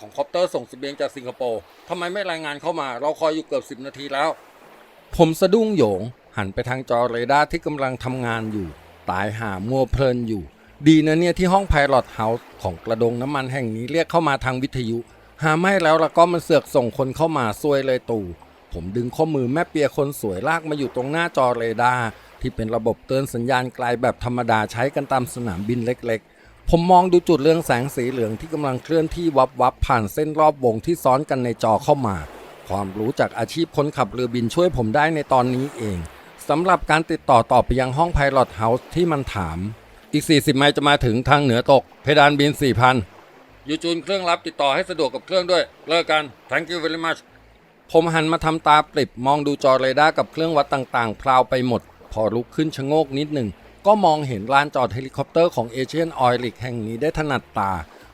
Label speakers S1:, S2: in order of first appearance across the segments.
S1: ของคอปเตอร์ส่งสเสบียงจากสิงคโปร์ทำไมไม่รายงานเข้ามา เราคอยอยู่เกือบ 10 นาทีแล้ว ผมสะดุ้งโหยง หันไปทางจอเรดาร์ที่กำลังทำงานอยู่ ตายหามัวเพลินอยู่ ดีนะเนี่ยที่ห้องไพลอตเฮาส์ของกระดงน้ำมันแห่งนี้เรียกเข้ามาทางวิทยุ หาไม่แล้วแล้วก็มันเสือกส่งคนเข้ามาซวยเลยตู่ผมดึงข้อมือแม่เปียคนสวยลากมาอยู่ตรงหน้าจอเรดาร์ที่เป็นระบบเตือนสัญญาณไกลแบบธรรมดาใช้กันตามสนามบินเล็ก ผมมองดูจุดเรืองแสงสีเหลืองที่กำลังเคลื่อนที่วับวับผ่านเส้นรอบวงที่ซ้อนกันในจอเข้ามา ความรู้จากอาชีพคนขับเรือบินช่วยผมได้ในตอนนี้เองสำหรับการติดต่อต่อไปยังห้องไพลอตเฮาส์ที่มันถาม อีก 40 ไมล์จะมาถึงทางเหนือตก เพดานบิน 4,000ยูจูนเครื่องรับติดต่อให้สะดวกกับเครื่องด้วย เลิกกัน thank you very much ผมหันมาทำตาปริบมองดูจอเรดาร์กับเครื่องวัดต่างๆ พราวไปหมด พอลุกขึ้นชะโงกนิดหนึ่ง ก็มองเห็นลานจอดเฮลิคอปเตอร์ของเอเชียนออยลิกแห่งนี้ได้ถนัดตา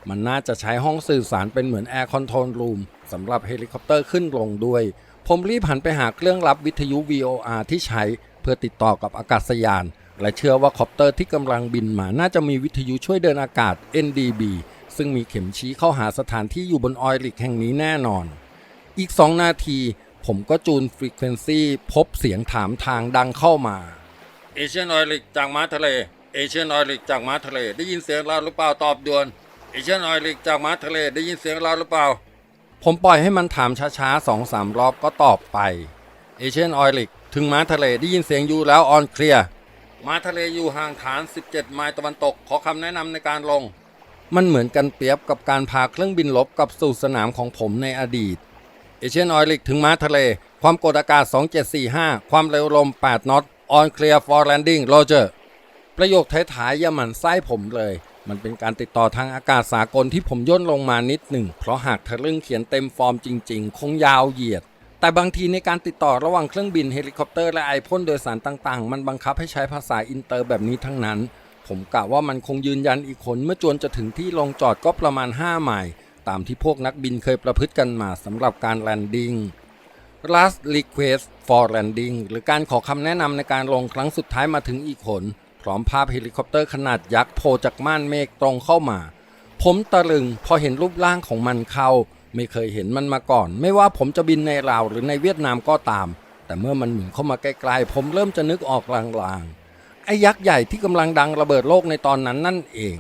S1: มันน่าจะใช้ห้องสื่อสารเป็นเหมือนแอร์คอนโทรลรูมสำหรับเฮลิคอปเตอร์ขึ้นลงด้วย ผมรีบหันไปหาเครื่องรับวิทยุ VOR ที่ใช้เพื่อติดต่อกับอากาศยาน และเชื่อว่าคอปเตอร์ที่กำลังบินมาน่าจะมีวิทยุช่วยเดินอากาศ NDB ซึ่งมีเข็มชี้เข้าหาสถานที่อยู่บนออยลิกแห่งนี้แน่นอน อีก 2 นาที ผมก็จูนฟรีเควนซีพบเสียงถามทางดังเข้ามา เอเชียนออยลิกจากม้าทะเล เอเชียนออยลิกจากม้าทะเล ได้ยินเสียงเราหรือเปล่าตอบด่วน เอเชียนออยลิกจากม้าทะเลได้ยินเสียงเราหรือเปล่า ผมปล่อยให้มันถามช้าๆสองสามรอบก็ตอบไป เอเชียนออยลิกถึงม้าทะเลได้ยินเสียงอยู่แล้วออนเคลียร์ ม้าทะเลอยู่ห่างฐาน 17 ไมล์ตะวันตก ขอคำแนะนำในการลง มันเหมือนกันเปรียบกับการพาเครื่องบินลบกับสู่สนามของผมในอดีต เอเชียนออยลิกถึงม้าทะเล ความกดอากาศ 2745 ความเร็วลม 8 นอต on clear for landing Roger ประโยคท้ายๆอย่าหมันไส้ผมเลย มันเป็นการติดต่อทางอากาศสากลที่ผมย่นลงมานิดหนึ่ง เพราะหากทะลึ่งเขียนเต็มฟอร์มจริง ๆ คงยาวเหยียด แต่บางทีในการติดต่อระหว่างเครื่องบินเฮลิคอปเตอร์และไอพ่นโดยสารต่างๆ มันบังคับให้ใช้ภาษาอินเตอร์แบบนี้ทั้งนั้น ผมกะว่ามันคงยืนยันอีกคนเมื่อจวนจะถึงที่ลงจอดก็ประมาณ5ไมล์ตามที่พวกนักบินเคยประพฤติกันมาสำหรับการแลนดิ้ง last request for landing หรือการขอคำแนะนำในการลงครั้งสุดท้ายมาถึงอีกคนพร้อมภาพเฮลิคอปเตอร์ขนาดยักษ์โผล่จากม่านเมฆตรงเข้ามา ผมตะลึงพอเห็นรูปร่างของมันเข้า ไม่เคยเห็นมันมาก่อน ไม่ว่าผมจะบินในลาวหรือในเวียดนามก็ตาม แต่เมื่อมันหมุนเข้ามาใกล้ๆ ผมเริ่มจะนึกออกลางๆ ไอ้ยักษ์ใหญ่ที่กำลังดังระเบิดโลกในตอนนั้นนั่นเอง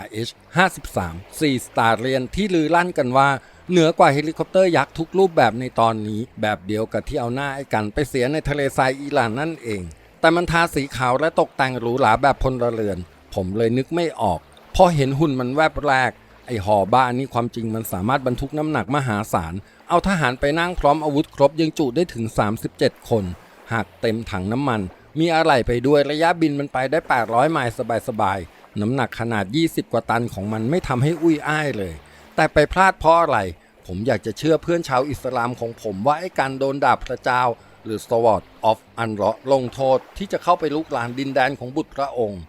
S1: RH 53 4 Star เรียนที่ลือลั่นกันว่า เหนือกว่าเฮลิคอปเตอร์ยักษ์ทุกรูปแบบในตอนนี้ แบบเดียวกับที่เอาหน้าไอ้กันไปเสียในทะเลทรายอิหร่านนั่นเอง แต่มันทาสีขาวและตกแต่งหรูหราแบบพลเรือน ผมเลยนึกไม่ออกพอเห็นหุ่นมันแวบแรก ไอ้หอบ้านนี่ความจริงมันสามารถบรรทุกน้ำหนักมหาศาล เอาทหารไปนั่งพร้อมอาวุธครบยังจุได้ถึง 37 คน หากเต็มถังน้ำมัน มีอะไรไปด้วยระยะบินมันไปได้ 800 ไมล์สบายๆน้ำหนักขนาด 20 กว่าตันของมันไม่ทำให้อุ้ยอ้ายเลย แต่ไปพลาดเพราะอะไร ผมอยากจะเชื่อเพื่อนชาวอิสลามของผมว่าไอ้การโดนดาบพระเจ้า หรือ Sword of u n r a ลงโทษที่จะเข้าไปลุกลานดินแดนของบุตรพระองค์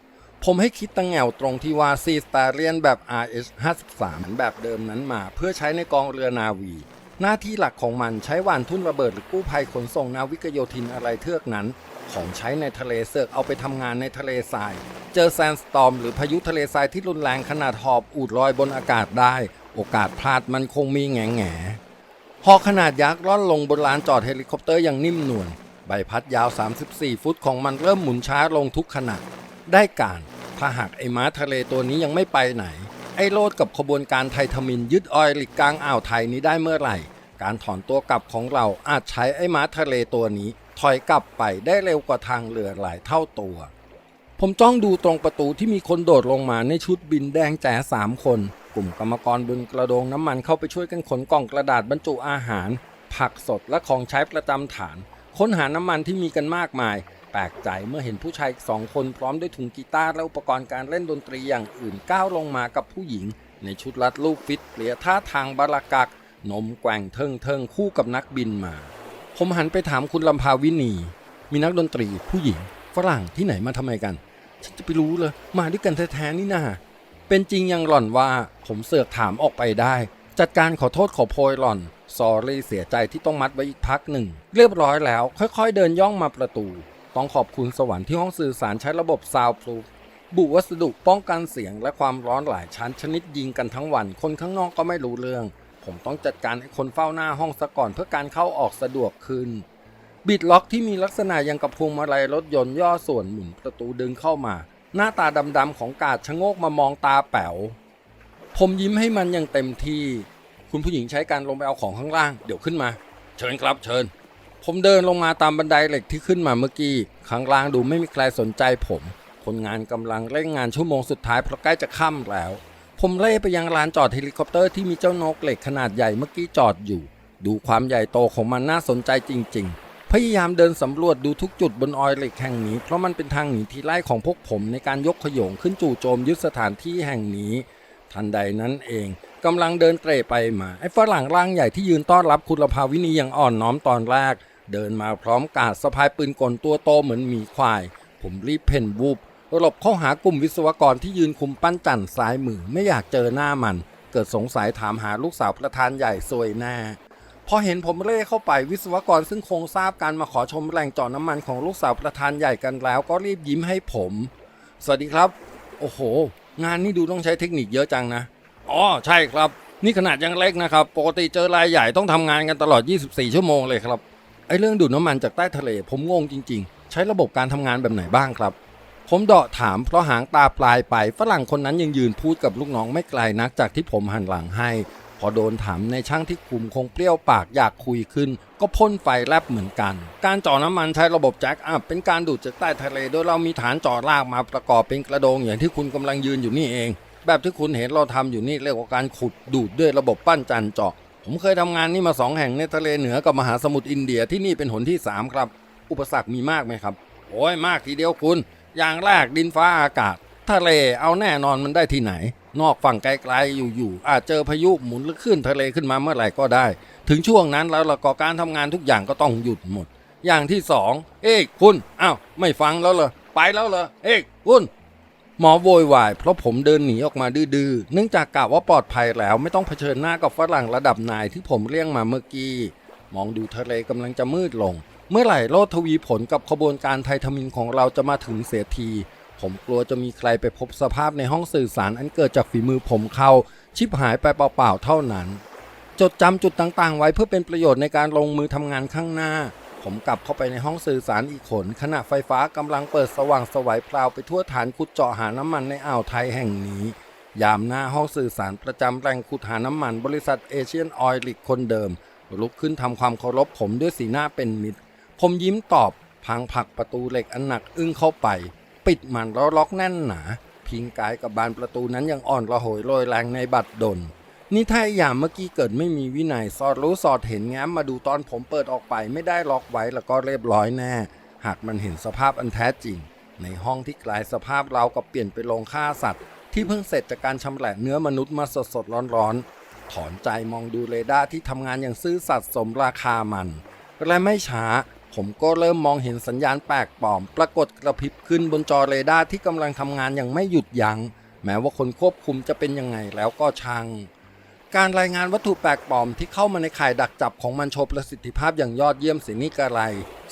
S1: ผมให้คิดตั้งแงวตรงที่ว่าซีสตาเรียนแบบ RH 53แบบเดิมนั้นมา เพื่อใช้ในกองเรือนาวี หน้าที่หลักของมันใช้วานทุ่นระเบิดหรือกู้ภัยขนส่งนาวิกโยธินอะไรเทือกนั้นของใช้ในทะเลเสือกเอาไปทำงานในทะเลทราย เจอแซนสตอมหรือพายุทะเลทรายที่รุนแรงขนาดหอบอูดลอยบนอากาศได้ โอกาสพลาดมันคงมีแง่แง่หอขนาดยักษ์ร่อนลงบนลานจอดเฮลิคอปเตอร์อย่างนิ่มนวลใบพัดยาว 34 ฟุตของมันเริ่มหมุนช้าลงทุกขณะ ได้การ ถ้าหากไอ้ม้าทะเลตัวนี้ยังไม่ไปไหน ไอ้โลดกับขบวนการไททามินยึดออยลิกกลางอ่าวไทยนี้ได้เมื่อไหร่ การถอนตัวกลับของเราอาจใช้ไอ้ม้าทะเลตัวนี้ ถอยกลับไปได้เร็วกว่าทางเรือหลายเท่าตัว ผมจ้องดูตรงประตูที่มีคนโดดลงมาในชุดบินแดงแจ๋สามคน กลุ่มกรรมกรบนกระโดงน้ำมันเข้าไปช่วยกันขนกล่องกระดาษบรรจุอาหาร ผักสดและของใช้ประจำฐาน ค้นหาน้ำมันที่มีกันมากมาย แปลกใจเมื่อเห็นผู้ชายสองคนพร้อมด้วยถุงกีตาร์และอุปกรณ์การเล่นดนตรีอย่างอื่นก้าวลงมากับผู้หญิง ในชุดรัดรูปฟิตเปลี่ยท่าทางบารากักนมแกว่งเทิงเทิงคู่กับนักบินมา ผมหันไปถามคุณลำพาวินี มีนักดนตรีผู้หญิงฝรั่งที่ไหนมาทำไมกัน ฉันจะไปรู้เลย มาด้วยกันแท้ๆนี่นา เป็นจริงยังหล่อนว่าผมเสือกถามออกไปได้ จัดการขอโทษขอโพยหล่อนซอรี่เสียใจที่ต้องมัดไว้อีกพักหนึ่ง เรียบร้อยแล้ว ค่อยๆ เดินย่องมาประตู ต้องขอบคุณสวรรค์ที่ห้องสื่อสารใช้ระบบซาวพลูบุวัสดุป้องกันเสียงและความร้อนหลายชั้นชนิดยิงกันทั้งวัน คนข้างนอกก็ไม่รู้เรื่อง ผมต้องจัดการให้คนเฝ้าหน้าห้องซะก่อนเพื่อการเข้าออกสะดวกขึ้น บิดล็อกที่มีลักษณะยังกับพวงมาลัยรถยนต์ย่อส่วนหมุนประตูดึงเข้ามา หน้าตาดำๆของกาดชะโงกมามองตาแป๋ว ผมยิ้มให้มันอย่างเต็มที่ คุณผู้หญิงใช้การลงไปเอาของข้างล่าง เดี๋ยวขึ้นมา เชิญครับเชิญ ผมเดินลงมาตามบันไดเหล็กที่ขึ้นมาเมื่อกี้ ข้างล่างดูไม่มีใครสนใจผม คนงานกำลังเร่งงานชั่วโมงสุดท้ายเพราะใกล้จะค่ำแล้ว ผมเล่ไปยังลานจอดเฮลิคอปเตอร์ที่มีเจ้านกเหล็กขนาดใหญ่เมื่อกี้จอดอยู่ ดูความใหญ่โตของมันน่าสนใจจริง ๆ พยายามเดินสำรวจดูทุกจุดบนออยเหล็กแห่งนี้ เพราะมันเป็นทางหนีทีไล่ของพวกผมในการยกขโยงขึ้นจู่โจมยึดสถานที่แห่งนี้ ทันใดนั้นเองกำลังเดินเตร่ไปมาไอ้ฝรั่งร่างใหญ่ที่ยืนต้อนรับคุณภาวินีอย่างอ่อนน้อมตอนแรก เดินมาพร้อมกาดสะพายปืนกลตัวโตเหมือนหมีควาย ผมรีบเพ่นวูบหลบเข้าหากลุ่มวิศวกรที่ยืนคุมปั้นจันทร์ซ้ายมือไม่อยากเจอหน้ามัน เกิดสงสัยถามหาลูกสาวประธานใหญ่ซวยแน่ พอเห็นผมเร่เข้าไปวิศวกรซึ่งคงทราบการมาขอชมแหล่งจาะน้ำมันของลูกสาวประธานใหญ่กันแล้ว ก็รีบยิ้มให้ผม สวัสดีครับ โอ้โห งานนี้ดูต้องใช้เทคนิคเยอะจังนะอ๋อใช่ครับ นี่ขนาดยังเล็กนะครับปกติเจอรายใหญ่ต้องทำงานกันตลอด 24 ชั่วโมงเลยครับไอ้เรื่องดูดน้ำมันจากใต้ทะเล ผมงงจริง ๆ ใช้ระบบการทำงานแบบไหนบ้างครับ ผมเดาะถามเพราะหางตาปลายไปฝรั่งคนนั้นยังยืนพูดกับลูกน้องไม่ไกลนักจากที่ผมหันหลังให้ พอโดนถามในช่างที่คุมคงเปรี้ยวปากอยากคุยขึ้น ก็พ่นไฟแลบเหมือนกัน การจ่อน้ำมันใช้ระบบแจ็คอัพเป็นการดูดจากใต้ทะเล โดยเรามีฐานจ่อรากมาประกอบเป็นกระโดงอย่างที่คุณกำลังยืนอยู่นี่เอง แบบที่คุณเห็นเราทำอยู่นี่เรียกว่าการขุดดูดด้วยระบบปั้นจันเจาะ ผมเคยทำงานนี่มาสองแห่งในทะเลเหนือกับมหาสมุทรอินเดียที่นี่เป็นหนที่สามครับ อุปสรรคมีมากไหมครับ โอ้ยมากทีเดียวคุณ อย่างแรกดินฟ้าอากาศ ทะเลเอาแน่นอนมันได้ที่ไหน นอกฝั่งไกลๆอยู่ๆอาจเจอพายุหมุนหรือขึ้นทะเลขึ้นมาเมื่อไหร่ก็ได้ ถึงช่วงนั้นแล้วละก็การทำงานทุกอย่างก็ต้องหยุดหมด อย่างที่สองเอ้คุณอ้าวไม่ฟังแล้วเหรอไปแล้วเหรอเอ้คุณหมอโวยวายเพราะผมเดินหนีออกมาดื้อๆเนื่องจากกะว่าปลอดภัยแล้วไม่ต้องเผชิญหน้ากับฝรั่งระดับนายที่ผมเรียกมาเมื่อกี้ มองดูทะเลกำลังจะมืดลง เมื่อไหร่โลดทวีผลกับขบวนการไททามินของเราจะมาถึงเสียที ผมกลัวจะมีใครไปพบสภาพในห้องสื่อสารอันเกิดจากฝีมือผมเข้าชิบหายไปเปล่าๆเท่านั้น จดจำจุดต่างๆ ไว้เพื่อเป็นประโยชน์ในการลงมือทำงานข้างหน้า ผมกลับเข้าไปในห้องสื่อสารอีกขนขณะไฟฟ้ากำลังเปิดสว่างสวัยพราวไปทั่วฐานขุดเจาะหาน้ำมันในอ่าวไทยแห่งนี้ ยามหน้าห้องสื่อสารประจำแหล่งขุดหาน้ำมัน บริษัทเอเชียนออยลิกคนเดิม ลุกขึ้นทำความเคารพผมด้วยสีหน้าเป็นมิตร ผมยิ้มตอบพังผักประตูเหล็กอันหนักอึ้งเข้าไป ปิดมันแล้วล็อกแน่นหนา พิงกายกับบานประตูนั้นยังอ่อนระหยโรยแรงในบัดดลนี่ถ้าอย่างเมื่อกี้เกิดไม่มีวินัยสอดรู้สอดเห็นแง้มมาดูตอนผมเปิดออกไปไม่ได้ล็อกไว้แล้วก็เรียบร้อยแน่ หากมันเห็นสภาพอันแท้จริง ในห้องที่กลายสภาพเรากับเปลี่ยนไปลงฆ่าสัตว์ ที่เพิ่งเสร็จจากการชำแหละเนื้อมนุษย์มาสดสดร้อนร้อนๆถอนใจมองดูเรดาร์ที่ทำงานอย่างซื่อสัตย์สมราคามัน และไม่ช้า ผมก็เริ่มมองเห็นสัญญาณแปลกปลอม ปรากฏกระพริบขึ้นบนจอเรดาร์ที่กำลังทำงานอย่างไม่หยุดยัง้งแม้ว่าคนควบคุมจะเป็นยังไงแล้วก็ช่างการรายงานวัตถุแปลกปลอมที่เข้ามาในข่ายดักจับของมันโชว์ประสิทธิภาพอย่างยอดเยี่ยมเสียนี่กระไร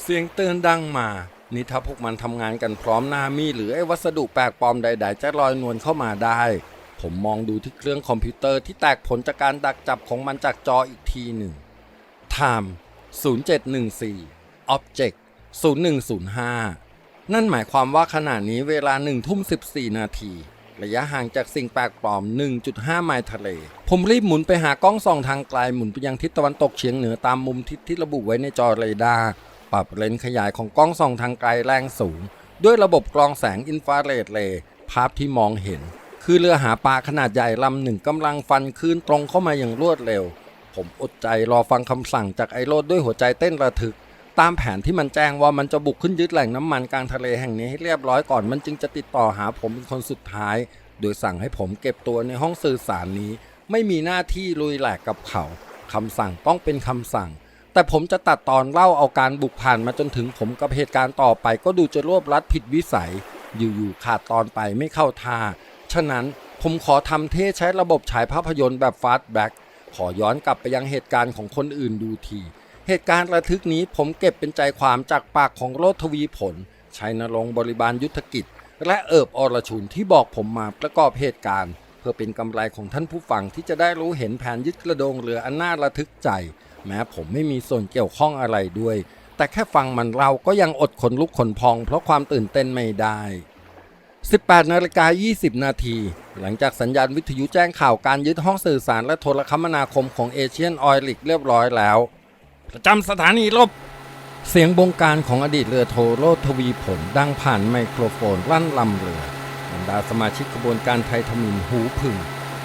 S1: เสียงเตือนดังมา นี่ถ้าพวกมันทำงานกันพร้อมหน้ามีหรือไอ้วัสดุแปลกปลอมใด ๆ จะลอยนวลเข้ามาได้ ผมมองดูที่เครื่องคอมพิวเตอร์ที่แตกผลจากการดักจับของมันจากจออีกทีหนึ่ง Time 0714 Object 0105 นั่นหมายความว่าขณะนี้เวลา1ทุ่ม14 นาที ระยะห่างจากสิ่งแปลกปลอม 1.5 ไมล์ทะเล ผมรีบหมุนไปหากล้องส่องทางไกลหมุนไปยังทิศตะวันตกเฉียงเหนือตามมุมทิศที่ระบุไว้ในจอเรดาร์ปรับเลนส์ขยายของกล้องส่องทางไกลแรงสูง ด้วยระบบกรองแสงอินฟราเรดเลย์ภาพที่มองเห็น คือเรือหาปลาขนาดใหญ่ลำหนึ่งกำลังฟันคลื่นตรงเข้ามาอย่างรวดเร็ว ผมอดใจรอฟังคำสั่งจากไอโรดด้วยหัวใจเต้นระทึก ตามแผนที่มันแจ้งว่ามันจะบุกขึ้นยึดแหล่งน้ำมันกลางทะเลแห่งนี้ให้เรียบร้อยก่อนมันจึงจะติดต่อหาผมเป็นคนสุดท้าย โดยสั่งให้ผมเก็บตัวในห้องสื่อสารนี้ ไม่มีหน้าที่ลุยแหลกกับเขาคำสั่งต้องเป็นคำสั่ง แต่ผมจะตัดตอนเล่าเอาการบุกผ่านมาจนถึงผมกับเหตุการณ์ต่อไป ก็ดูจะรวบรัดผิดวิสัย อยู่ๆขาดตอนไปไม่เข้าท่า ฉะนั้นผมขอทำเท่ใช้ระบบฉายภาพยนตร์แบบฟาสต์แบ็กขอย้อนกลับไปยังเหตุการณ์ของคนอื่นดูที เหตุการณ์ระทึกนี้ผมเก็บเป็นใจความจากปากของโรดทวีผล ชัยนรงค์บริบาลยุทธกิจ และเอิบอรชุนที่บอกผมมาประกอบเหตุการณ์ เพื่อเป็นกำไรของท่านผู้ฟังที่จะได้รู้เห็นแผนยึดกระโดงเรืออันน่าระทึกใจ แม้ผมไม่มีส่วนเกี่ยวข้องอะไรด้วย แต่แค่ฟังมันเราก็ยังอดขนลุกขนพอง เพราะความตื่นเต้นไม่ได้ 18นาฬิกา20 นาที หลังจากสัญญาณวิทยุแจ้งข่าวการยึดห้องสื่อสารและโทรคมนาคมของเอเชียนออยลิกเรียบร้อยแล้ว ประจำสถานีลบ เสียงบงการของอดีตเรือโทโรทวีผลดังผ่านไมโครโฟนลั่นลำเรือบรรดาสมาชิกขบวนการไทยทมินหูผึ่ง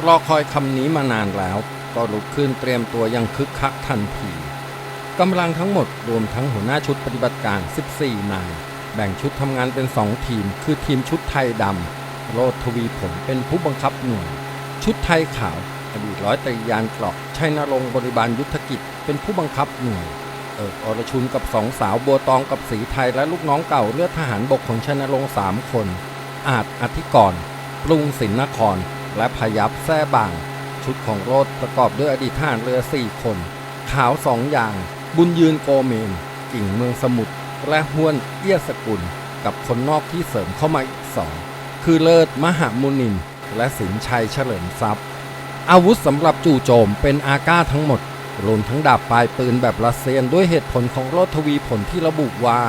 S1: รอคอยคำนี้มานานแล้ว ก็ลุกขึ้นเตรียมตัวอยังคึกคักทันทีกำลังทั้งหมดรวมทั้งหัวหน้าชุดปฏิบัติการ 14 นาย แบ่งชุดทำงานเป็น 2 ทีม คือทีมชุดไทยดำโรดทวีผลเป็นผู้บังคับหน่วย ชุดไทยขาว อดีตร้อยตรียานกรอกชัยนรงค์บริบาลยุทธกิจ เป็นผู้บังคับหน่วยเอิกอรชุนกับสองสาวบัวตองกับสีไทยและลูกน้องเก่าเลือดทหารบกของชัยนรงค์สามคน อาจอธิกร ปรุงศิลนคร และพยับแซ่บาง ชุดของโรดประกอบด้วยอดีตทหารเรือสี่คน ขาวสองอย่าง บุญยืนโกเมน กิ่งเมืองสมุทรและห้วนเอี้ยสกุล กับคนนอกที่เสริมเข้ามาอีกสองคือเลิศมหามุนิน และสินชัยเฉลิมทรัพย์ อาวุธสำหรับจู่โจมเป็นอาก้าทั้งหมด รวมทั้งดาบปลายปืนแบบรัสเซียนด้วยเหตุผลของโรดทวีผลที่ระบุว่า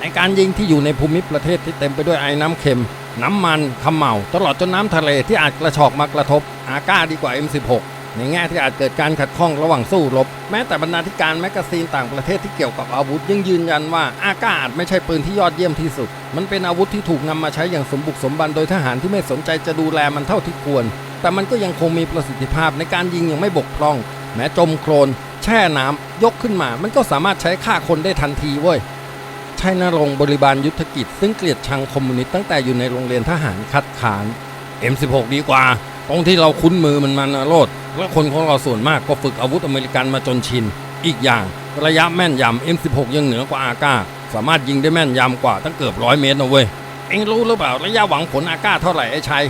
S1: ในการยิงที่อยู่ในภูมิประเทศที่เต็มไปด้วยไอ้น้ำเค็ม น้ำมันขมเหลาตลอดจนน้ำทะเลที่อาจกระชอกมากระทบ อาก้าดีกว่า M16 ในแง่ที่อาจเกิดการขัดข้องระหว่างสู้รบ แม้แต่บรรณาธิการแมกกาซีนต่างประเทศที่เกี่ยวกับอาวุธยังยืนยันว่าอาก้าอาจไม่ใช่ปืนที่ยอดเยี่ยมที่สุด มันเป็นอาวุธที่ถูกนำมาใช้อย่างสมบุกสมบันโดยทหารที่ไม่สนใจจะดูแลมันเท่าที่ควรแต่มันก็ยังคงมีประสิทธิภาพในการยิงอย่างไม่บกพร่อง แม้จมโคลน แช่น้ำยกขึ้นมา มันก็สามารถใช้ฆ่าคนได้ทันทีเว้ยชัยนรงบริบาลยุทธกิจ ซึ่งเกลียดชังคอมมิวนิสต์ตั้งแต่อยู่ในโรงเรียนทหารคัดค้าน M16 ดีกว่า ตรงที่เราคุ้นมือมันมันนะโลดและคนของเราส่วนมากก็ฝึกอาวุธอเมริกันมาจนชิน อีกอย่าง ระยะแม่นยำ M16 ยังเหนือกว่าอาก้าสามารถยิงได้แม่นยำกว่าตั้งเกือบร้อยเมตรนะเว้ย เอ็งรู้หรือเปล่าระยะหวังผลอาก้าเท่าไหร่ไอ้ชัย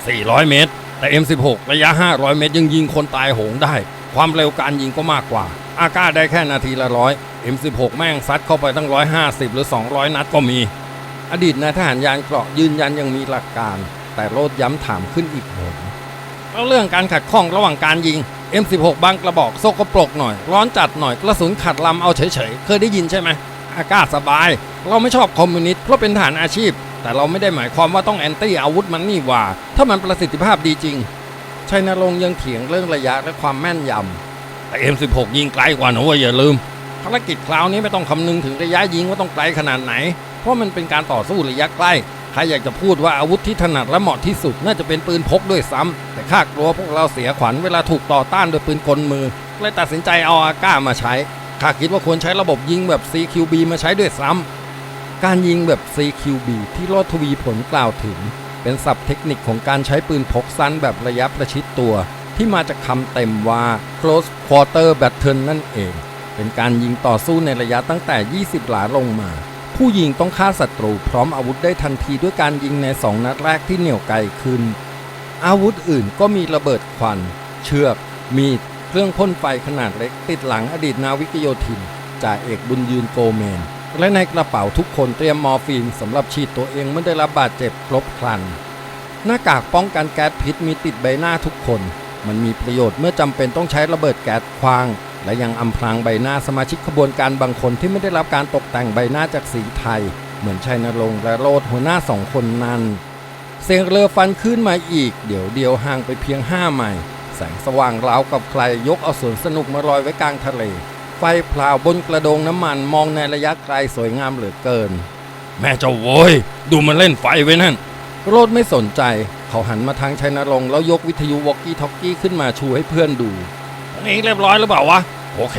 S1: 400 เมตร แต่ M16 ระยะ 500 เมตรยังยิงคนตายโหงได้ ความเร็วการยิงก็มากกว่า อาก้าได้แค่นาทีละร้อย M16 แม่งซัดเข้าไปตั้ง 150 หรือ 200 นัดก็มี อดีตนายทหารยานเกราะยืนยันยังมีหลักการ แต่โรดย้ำถามขึ้นอีกหนแล้วเรื่องการขัดข้องระหว่างการยิง M16 บางกระบอกโซกปรกหน่อย ร้อนจัดหน่อยกระสุนขัดลำเอาเฉยๆ เคยได้ยินใช่ไหมอากาศสบาย เราไม่ชอบคอมมิวนิสต์เพราะเป็นทหารอาชีพ แต่เราไม่ได้หมายความว่าต้องแอนตี้อาวุธมันนี่ว่า ถ้ามันประสิทธิภาพดีจริงชัยนรงค์ยังเถียงเรื่องระยะและความแม่นยำแต่ M16 ยิงไกลกว่านะเว้ยอย่าลืมภารกิจคราวนี้ไม่ต้องคำนึงถึงระยะยิงว่าต้องไกลขนาดไหน เพราะมันเป็นการต่อสู้ระยะใกล้ใครอยากจะพูดว่าอาวุธที่ถนัดและเหมาะที่สุดน่าจะเป็นปืนพกด้วยซ้ำแต่ข้ากลัวพวกเราเสียขวัญเวลาถูกต่อต้านโดยปืนกลมือเลยตัดสินใจเอาอาก้ามาใช้ข้าคิดว่าควรใช้ระบบยิงแบบ CQB มาใช้ด้วยซ้ำ การยิงแบบ CQB ที่โรดทวีผลกล่าวถึง เป็นศัพท์เทคนิคของการใช้ปืนพกสั้นแบบระยะประชิดตัว ที่มาจากคำเต็มว่า close quarter battle นั่นเอง เป็นการยิงต่อสู้ในระยะตั้งแต่ 20 หลาลงมา ผู้ยิงต้องฆ่าศัตรูพร้อมอาวุธได้ทันทีด้วยการยิงใน 2 นัดแรกที่เหนี่ยวไกลขึ้น อาวุธอื่นก็มีระเบิดควัน เชือก มีด เครื่องพ่นไฟขนาดเล็กติดหลังอดีตนาวิกโยธินจ่าเอกบุญยืนโกเมน และในกระเป๋าทุกคนเตรียมมอร์ฟีนสำหรับฉีดตัวเองเมื่อได้รับบาดเจ็บครบครัน หน้ากากป้องกันแก๊สพิษมีติดใบหน้าทุกคน มันมีประโยชน์เมื่อจำเป็นต้องใช้ระเบิดแก๊สควาง และยังอำพรางใบหน้าสมาชิกขบวนการบางคนที่ไม่ได้รับการตกแต่งใบหน้าจากสีไทย เหมือนชัยนรงค์และโรดหัวหน้าสองคนนั้น เสียงเรือฟันขึ้นมาอีก เดี๋ยวเดียวห่างไปเพียงห้าไมล์แสงสว่างราวกับใครยกเอาสวนสนุกมาลอยไว้กลางทะเล ไฟพลาวบนกระโดงน้ำมันมองในระยะไกลสวยงามเหลือเกิน แม่เจ้าโว้ย ดูมันเล่นไฟไว้นั่นโรดไม่สนใจ เขาหันมาทางชัยนรงค์แล้วยกวิทยุวอกกี้ท็อกกี้ขึ้นมาชูให้เพื่อนดูนี่เรียบร้อยหรือเปล่าวะ โอเค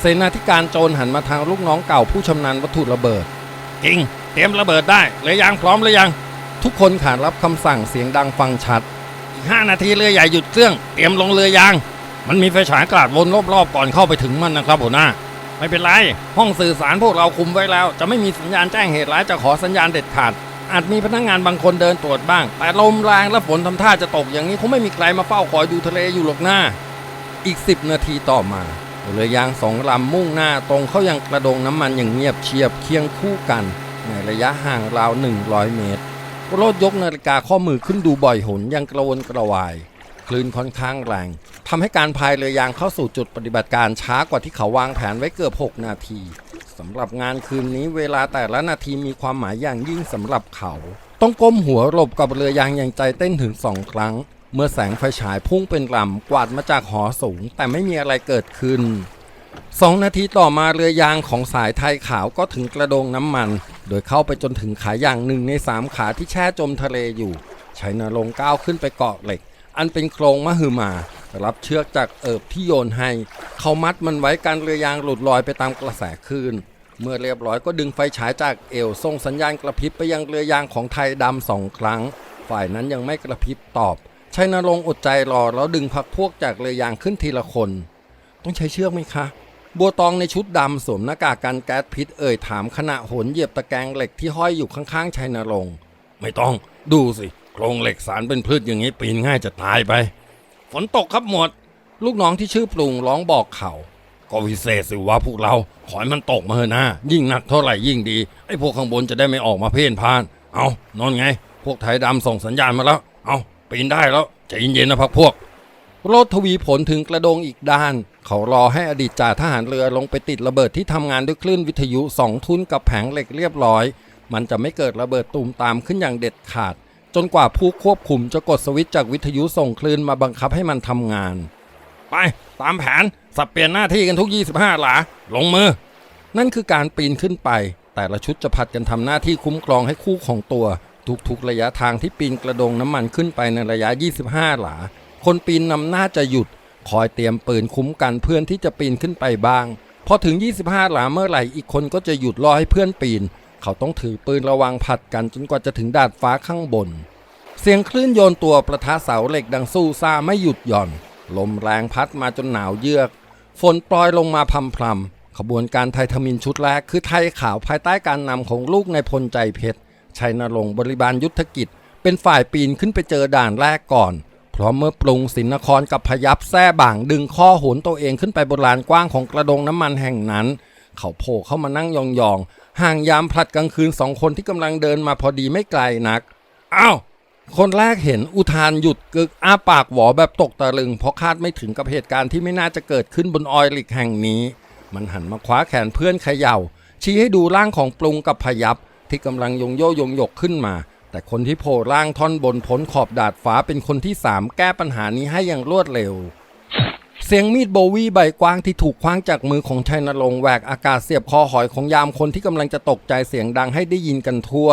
S1: เสนาธิการโจรหันมาทางลูกน้องเก่าผู้ชำนาญวัตถุระเบิดจริง เตรียมระเบิดได้เลยยังพร้อมเลยยัง ทุกคนขานรับคำสั่งเสียงดังฟังชัด อีก5นาทีเรือใหญ่หยุดเครื่อง เตรียมลงเรือยาง มันมีไฟฉายกราดวนรอบๆก่อนเข้าไปถึงมันนะครับหัวหน้า ไม่เป็นไร ห้องสื่อสารพวกเราคุมไว้แล้ว จะไม่มีสัญญาณแจ้งเหตุร้ายจะขอสัญญาณเด็ดขาด อาจมีพนักงานบางคนเดินตรวจบ้าง แต่ลมแรงและฝนทำท่าจะตกอย่างนี้คงไม่มีใครมาเฝ้าคอยดูทะเลอยู่หรอกหน้า อีก 10 นาทีต่อมาเรือยางสองลำมุ่งหน้าตรงเข้ายังกระโดงน้ำมันอย่างเงียบเชียบเคียงคู่กัน ในระยะห่างราว 100 เมตรโรดยกนาฬิกาข้อมือขึ้นดูบ่อยหนยังกระวนกระวาย คลื่นค่อนข้างแรงทำให้การพายเรือยางเข้าสู่จุดปฏิบัติการช้ากว่าที่เขาวางแผนไว้เกือบ 6 นาทีสำหรับงานคืนนี้เวลาแต่ละนาทีมีความหมายอย่างยิ่งสำหรับเขา ต้องก้มหัวหลบกับเรือยางอย่างใจเต้นถึงสองครั้ง เมื่อแสงไฟฉายพุ่งเป็นลำกวาดมาจากหอสูง แต่ไม่มีอะไรเกิดขึ้นสองนาทีต่อมาเรือยางของสายไทยขาวก็ถึงกระโดงน้ำมัน โดยเข้าไปจนถึงขาอย่างหนึ่งในสามขาที่แช่จมทะเลอยู่ชัยนรงก้าวขึ้นไปเกาะเหล็ก อันเป็นโครงมหึมา รับเชือกจากเอิบที่โยนให้ เขามัดมันไว้กันเรือยางหลุดลอยไปตามกระแสคลื่นเมื่อเรียบร้อยก็ดึงไฟฉายจากเอวส่งสัญญาณกระพริบไปยังเรือยางของไทยดำสองครั้ง ฝ่ายนั้นยังไม่กระพริบตอบชัยนรงค์อดใจรอแล้วดึงพักพวกจากเรือยางขึ้นทีละคน ต้องใช้เชือกไหมคะ บัวตองในชุดดำสวมหน้ากากกันแก๊สพิษเอ่ยถามขณะโหนเหยียบตะแกรงเหล็กที่ห้อยอยู่ข้างๆชัยนรงค์ไม่ต้อง ดูสิ โครงเหล็กสารเป็นพืชอย่างนี้ปีนง่ายจะตายไป ฝนตกครับหมวด ลูกน้องที่ชื่อปรุงร้องบอกเขาก็วิเศษสิว่าพวกเรา ขอให้มันตกมาเถอะนะ ยิ่งหนักเท่าไหร่ยิ่งดี ไอ้พวกข้างบนจะได้ไม่ออกมาเพ่นพ่าน เอานอนไง พวกไทยดำส่งสัญญาณมาแล้ว เอาปีนได้แล้วใจเย็นๆนะพักพวก โรดทวีผลถึงกระโดงอีกด้าน เขารอให้อดีตจ่าทหารเรือลงไปติดระเบิดที่ทำงานด้วยคลื่นวิทยุสองทุนกับแผงเหล็กเรียบร้อย มันจะไม่เกิดระเบิดตูมตามขึ้นอย่างเด็ดขาด จนกว่าผู้ควบคุมจะกดสวิตช์จากวิทยุส่งคลื่นมาบังคับให้มันทำงาน ไป ตามแผน สับเปลี่ยนหน้าที่กันทุก 25 หลา ลงมือ นั่นคือการปีนขึ้นไป แต่ละชุดจะผัดกันทำหน้าที่คุ้มครองให้คู่ของตัว ทุกๆระยะทางที่ปีนกระโดงน้ำมันขึ้นไปในระยะ 25 หลา คนปีนนำหน้าจะหยุด คอยเตรียมปืนคุ้มกันเพื่อนที่จะปีนขึ้นไปบ้างพอถึง 25 หลาเมื่อไหร่อีกคนก็จะหยุดรอให้เพื่อนปีน เขาต้องถือปืนระวังผัดกันจนกว่าจะถึงดาดฟ้าข้างบน เสียงคลื่นโยนตัวประทะเสาเหล็กดังสู้ซ่าไม่หยุดหย่อน ลมแรงพัดมาจนหนาวเยือก ฝนปล่อยลงมาพำพรำขบวนการไทยทมินชุดแรกคือไทยขาวภายใต้การนำของลูกในพลใจเพชรชัยนรงค์บริบาลยุทธกิจ เป็นฝ่ายปีนขึ้นไปเจอด่านแรกก่อนเพราะเมื่อปรุงสินนครกับพยับแซ่บ่างดึงข้อโหนตัวเองขึ้นไปบนลานกว้างของกระดงน้ำมันแห่งนั้น เขาโผล่เข้ามานั่งยองๆ ห่างยามพลัดกลางคืนสองคนที่กำลังเดินมาพอดีไม่ไกลนัก อ้าว คนแรกเห็นอุทานหยุดกึกอ้าปากหวอแบบตกตะลึง เพราะคาดไม่ถึงกับเหตุการณ์ที่ไม่น่าจะเกิดขึ้นบนออยลิกแห่งนี้ มันหันมาคว้าแขนเพื่อนเขย่า ชี้ให้ดูร่างของปรุงกับพยับที่กำลังยงโยยงยกขึ้นมา แต่คนที่โผล่ร่างท่อนบนพ้นขอบดาดฟ้าเป็นคนที่สามแก้ปัญหานี้ให้อย่างรวดเร็ว เสียงมีดโบวีใบกว้างที่ถูกคว้างจากมือของชัยนรงค์แหวกอากาศเสียบคอหอยของยามคนที่กำลังจะตกใจเสียงดังให้ได้ยินกันทั่ว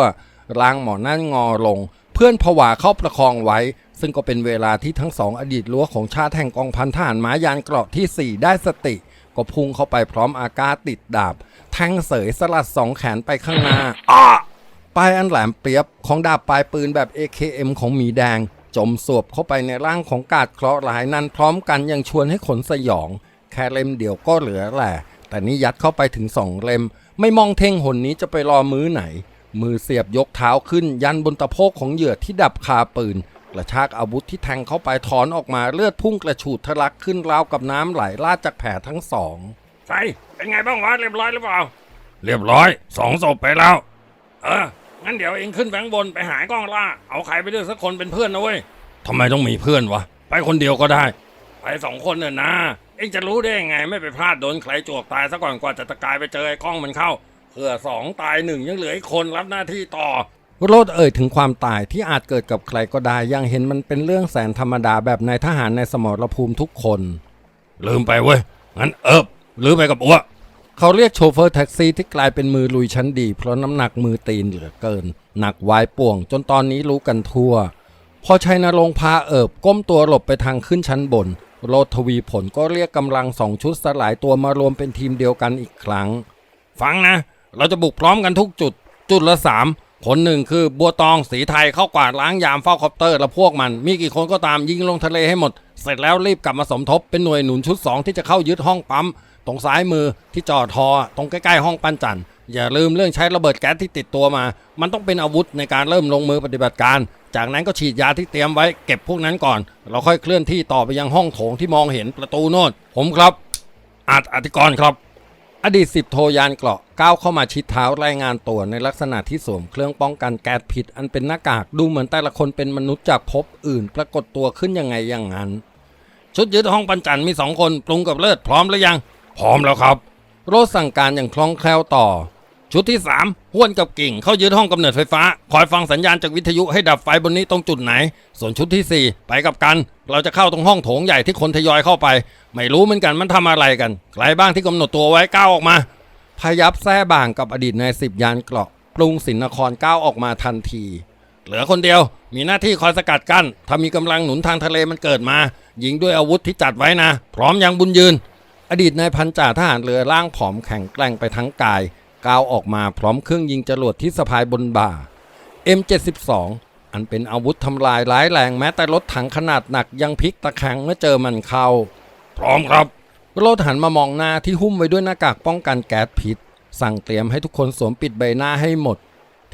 S1: ร่างหมอนั่นงอลง เพื่อนผวาเข้าประคองไว้ ซึ่งก็เป็นเวลาที่ทั้งสองอดีตรั้วของชาติแห่งกองพันทหารม้ายานเกราะที่ 4 ได้สติ ก็พุ่งเข้าไปพร้อมอากาศติดดาบ แทงเสยสลัดสองแขนไปข้างหน้าอ้าปลายอันแหลมเปรียบของดาบปลายปืนแบบ AKM ของหมีแดง จมสวบเข้าไปในร่างของกาดเคราะห์ร้ายนั้นพร้อมกันยังชวนให้ขนสยอง แค่เล่มเดียวก็เหลือแหละแต่นี่ยัดเข้าไปถึงสองเล่ม ไม่มองเท่งหนนี้จะไปรอมื้อไหน มือเสียบยกเท้าขึ้น ยันบนตะโพกของเหยื่อที่ดับคาปืนกระชากอาวุธที่แทงเข้าไปถอนออกมาเลือดพุ่งกระฉูดทะลักขึ้นราวกับน้ำไหลลาดจากแผลทั้งสอง
S2: ใส่เป็นไงบ้างวะเรียบร้อยหรือเปล่า
S1: เรียบร้อยสองศพไปแล้ว
S2: เออ งั้นเดี๋ยวเองขึ้นแบงบนไปหายกล้องล่า เอาใครไปด้วยสักคนเป็นเพื่อนนะเว้ย
S1: ทำไมต้องมีเพื่อนวะ ไปคนเดียวก็ได้
S2: ไปสองคนเนี่ยนะ เองจะรู้ได้ยังไงไม่ไปพลาดโดนใครจวกตายซะก่อนกว่าจะตะกายไปเจอไอ้กล้องมันเข้าเพื่อสองตายหนึ่งยังเหลืออีกคนรับหน้าที่ต่อ
S1: โรดเอ่ยถึงความตายที่อาจเกิดกับใครก็ได้ยังเห็นมันเป็นเรื่องแสนธรรมดาแบบนายทหารในสมรภูมิทุกคน
S2: ลืมไปเว้ยงั้นเอิบลืมไปกับอ้ว
S1: เขาเรียกโชเฟอร์แท็กซี่ที่กลายเป็นมือลุยชั้นดี เพราะน้ำหนักมือตีนเหลือเกิน หนักวายป่วง จนตอนนี้รู้กันทั่ว พอชัยนรงพาเอิบก้มตัวหลบไปทางขึ้นชั้นบน โรทวีผลก็เรียกกำลังสองชุดสลายตัวมารวมเป็นทีมเดียวกันอีกครั้ง
S2: ฟังนะ เราจะบุกพร้อมกันทุกจุด จุดละสามคนหนึ่งคือบัวตองสีไทยเข้ากวาดล้างยามเฝ้าคอปเตอร์และพวกมัน มีกี่คนก็ตามยิงลงทะเลให้หมด เสร็จแล้วรีบกลับมาสมทบเป็นหน่วยหนุนชุด 2 ที่จะเข้ายึดห้องปั๊ม ตรงซ้ายมือที่จอดทอตรงใกล้ๆห้องปั้นจันต์อย่าลืมเรื่องใช้ระเบิดแก๊สที่ติดตัวมา มันต้องเป็นอาวุธในการเริ่มลงมือปฏิบัติการ จากนั้นก็ฉีดยาที่เตรียมไว้เก็บพวกนั้นก่อน เราค่อยเคลื่อนที่ต่อไปยังห้องโถงที่มองเห็นประตูโน่นผมครับอาจอธิกรครับ
S1: อดีตสิบโทยานเกราะก้าวเข้ามาชิดเท้ารายงานตัวในลักษณะที่สวมเครื่องป้องกันแก๊สพิษอันเป็นหน้ากากดูเหมือนแต่ละคนเป็นมนุษย์จากภพอื่น ปรากฏตัวขึ้นยังไงอย่างนั้น
S2: ชุดยึดห้องปันจันมีสองคนปรุงกับเลิศพร้อมหรือยัง พร้อมแล้วครับ
S1: โรสสั่งการอย่างคล่องแคล่วต่อ
S2: ชุดที่สามห้วนกับกิ่งเข้ายึดห้องกำเนิดไฟฟ้า คอยฟังสัญญาณจากวิทยุให้ดับไฟบนนี้ตรงจุดไหน ส่วนชุดที่สี่ไปกับกัน เราจะเข้าตรงห้องโถงใหญ่ที่คนทยอยเข้าไป ไม่รู้เหมือนกันมันทำอะไรกันใครบ้างที่กำหนดตัวไว้ก้าวออกมา
S1: พยับแท้บ่างกับอดีตนายสิบยานเกราะปรุงสินนครก้าวออกมาทันที
S2: เหลือคนเดียว มีหน้าที่คอยสกัดกั้น ถ้ามีกำลังหนุนทางทะเลมันเกิดมา ยิงด้วยอาวุธที่จัดไว้นะ พร้อมยังบุญยืน
S1: อดีตนายพันจ่าทหารเรือร่างผอมแข็งแกร่งไปทั้งกายก้าวออกมาพร้อมเครื่องยิงจรวดที่สะพายบนบ่า M72 อันเป็นอาวุธทำลายร้ายแรงแม้แต่รถถังขนาดหนักยังพลิกตะแคงเมื่อเจอมันเข้า
S2: พร้อมครับ
S1: รถหันมามองหน้าที่หุ้มไว้ด้วยหน้ากากป้องกันแก๊สพิษ สั่งเตรียมให้ทุกคนสวมปิดใบหน้าให้หมด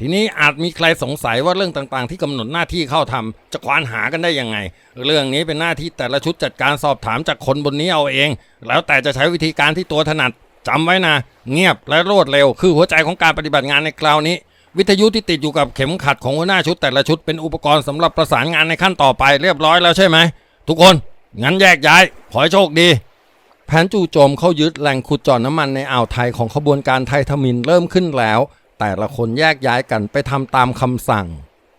S2: ทีนี้อาจมีใครสงสัยว่าเรื่องต่างๆ ที่กำหนดหน้าที่เข้าทำจะควานหากันได้ยังไง เรื่องนี้เป็นหน้าที่แต่ละชุดจัดการสอบถามจากคนบนนี้เอาเอง แล้วแต่จะใช้วิธีการที่ตัวถนัดจำไว้นะ เงียบและรวดเร็ว คือหัวใจของการปฏิบัติงานในคราวนี้ วิทยุที่ติดอยู่กับเข็มขัดของหัวหน้าชุดแต่ละชุดเป็นอุปกรณ์สำหรับประสานงานในขั้นต่อไปเรียบร้อยแล้วใช่ไหมทุกคนงั้นแยกย้าย ขอให้โชคดี
S1: แผนจู่โจมเข้ายึดแหล่งขุดเจาะน้ำมันในอ่าวไทยของขบวนการไททมินเริ่มขึ้นแล้ว แต่ละคนแยกย้ายกันไปทำตามคำสั่ง